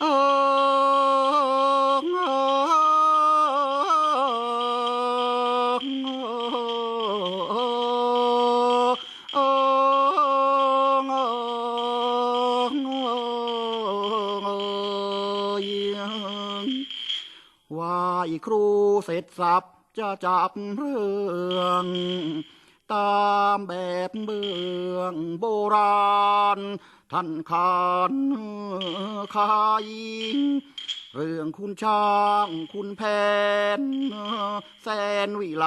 เออเออไหว่าครูเสร็จสับจะจับเรื่อง ตามแบบเบืองโบราณ ท่านขานขายเรื่องคุณช้างคุณแผนแสนวิไล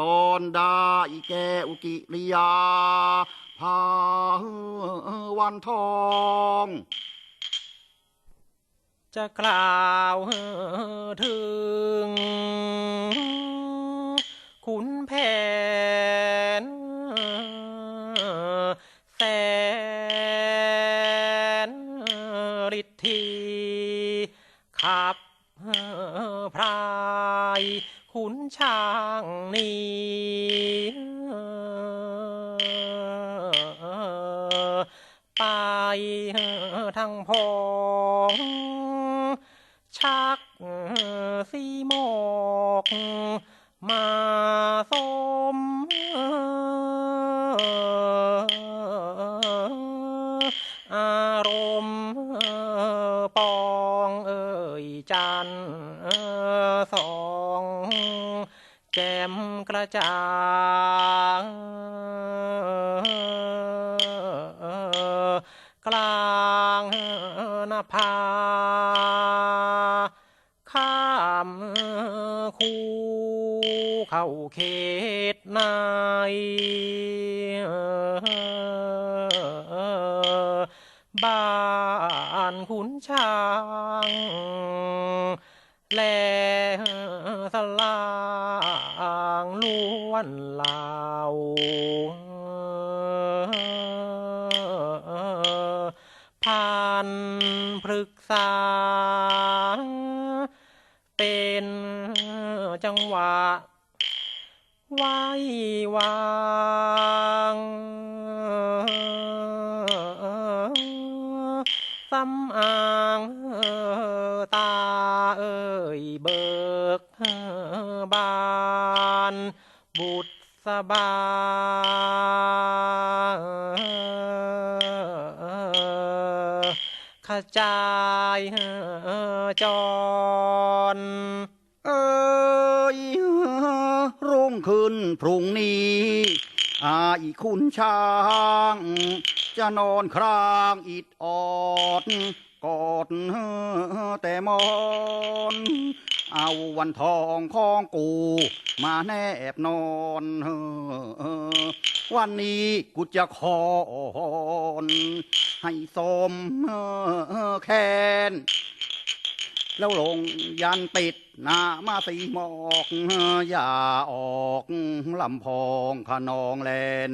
ตอนได้แก้วกิริยา พาวันทองจะกล่าวถึง ฤทธีขับพรายขุนช้างนี้ไปทั้งพองชักสีหมอก มาสม แจ่มกระจ่างกลางนภาข้ามคูเข้าเขตในบ้านขุนช้าง แลสล วนเหล่านพฤกษา เป็นจังหวะไว้วางสำอางตาเอ่ยเบิกบาน บุตรสบาขจายจร เอ้ยรุ่งขึ้นพรุ่งนี้อายคุณช้าง จะนอนครางอิดออดกอดแต่มอน เอาวันทองของกู มาแนบนอนวันนี้กูจะขอนให้สมแค้นแล้วลงยันปิดหน้ามาสีหมอกอย่าออกลำพองขนองแลน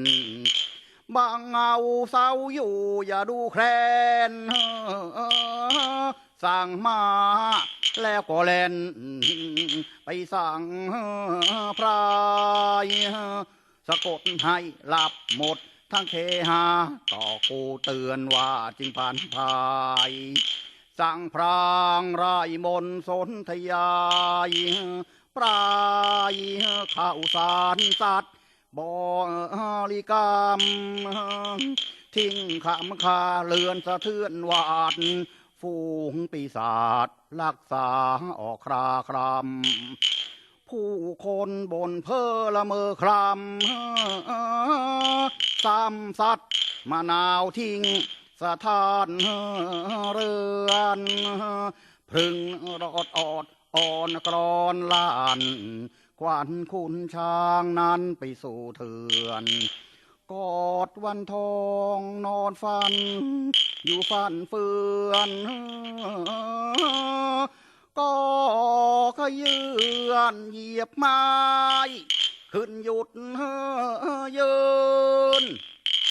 บางเงาเศร้าอยู่อย่าดูแคลนสั่งมา แล้วก็แล่นไปสั่งพรายสะกดให้หลับหมดทั้งเคหาต่อกูเตือนว่าจริงผ่านพาย สั่งพรางรายมนสนธยายปลายข้าวสารสัตว์บริกรรม ทิ้งขำคาเลือนสะเทือนหวาดฝูงปีศาจ รักษาออกคราครำผู้คนบนเพอละเมอคลำซ้ำสัตว์มะนาวทิ้งสถานเรือนพึงรอดออดอ่อนกรอนลาน ควันคุณช้างนั้นไปสู่เถื่อน กอดวันทองนอนฟัน อยู่ฟันเฟือนก็ขยือนเหยียบไม้ ขึ้นหยุดยืน